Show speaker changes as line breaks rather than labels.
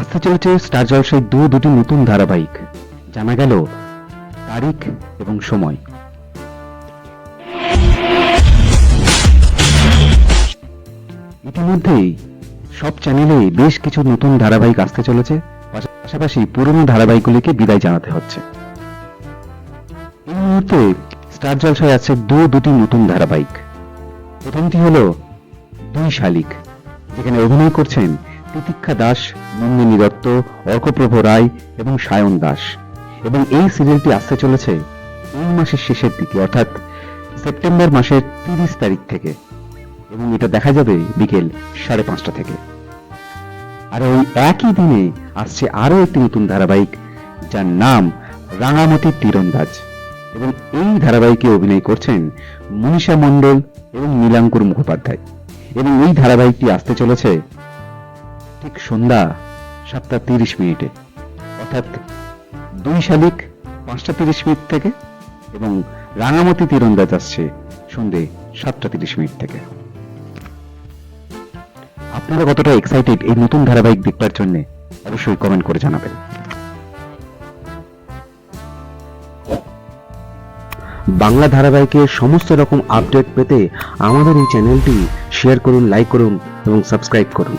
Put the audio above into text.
আসতে চলেছে স্টার জলসায় দু দুটি নতুন ধারাবাহিক। জানা গেল তারিখ এবং সময়। ইতিমধ্যেই সব চ্যানেলে বেশ কিছু নতুন ধারাবাহিক আসতে চলেছে, পাশাপাশি পুরনো ধারাবাহিকগুলিকে বিদায় জানাতে হচ্ছে। এই মুহূর্তে স্টার জলসায় আছে দু দুটি নতুন ধারাবাহিক। প্রথমটি হলো দুই শালিক, যেখানে অভিনয় করছেন তিতিক্ষা দাস নন্দিনী দত্ত, অর্কপ্রভ রায় এবং সায়ন দাস। এবং এই সিরিয়ালটি আসতে চলেছে এই মাসের শেষের দিকে, অর্থাৎ সেপ্টেম্বর মাসের তিরিশ তারিখ থেকে। এবং এটা দেখা যাবে বিকেল সাড়ে পাঁচটা থেকে। আর ওই একই দিনে আসছে আরও একটি নতুন ধারাবাহিক, যার নাম রাঙামতি তীরন্দাজ। এবং এই ধারাবাহিকে অভিনয় করছেন মনীষা মণ্ডল এবং নীলাঙ্কুর মুখোপাধ্যায়। এবং এই ধারাবাহিকটি আসতে চলেছে ঠিক সন্ধ্যা সাতটা তিরিশ মিনিটে। অর্থাৎ দুই শালিক পাঁচটা তিরিশ মিনিট থেকে এবং রাঙামতি তীরন্দাজ আসছে সন্ধে সাতটা তিরিশ মিনিট থেকে। আপনারা কতটা এক্সাইটেড এই নতুন ধারাবাহিক দেখবার জন্য অবশ্যই কমেন্ট করে জানাবেন।
বাংলা ধারাবাহিকের সমস্ত রকম আপডেট পেতে আমাদের এই চ্যানেলটি শেয়ার করুন লাইক করুন এবং সাবস্ক্রাইব করুন।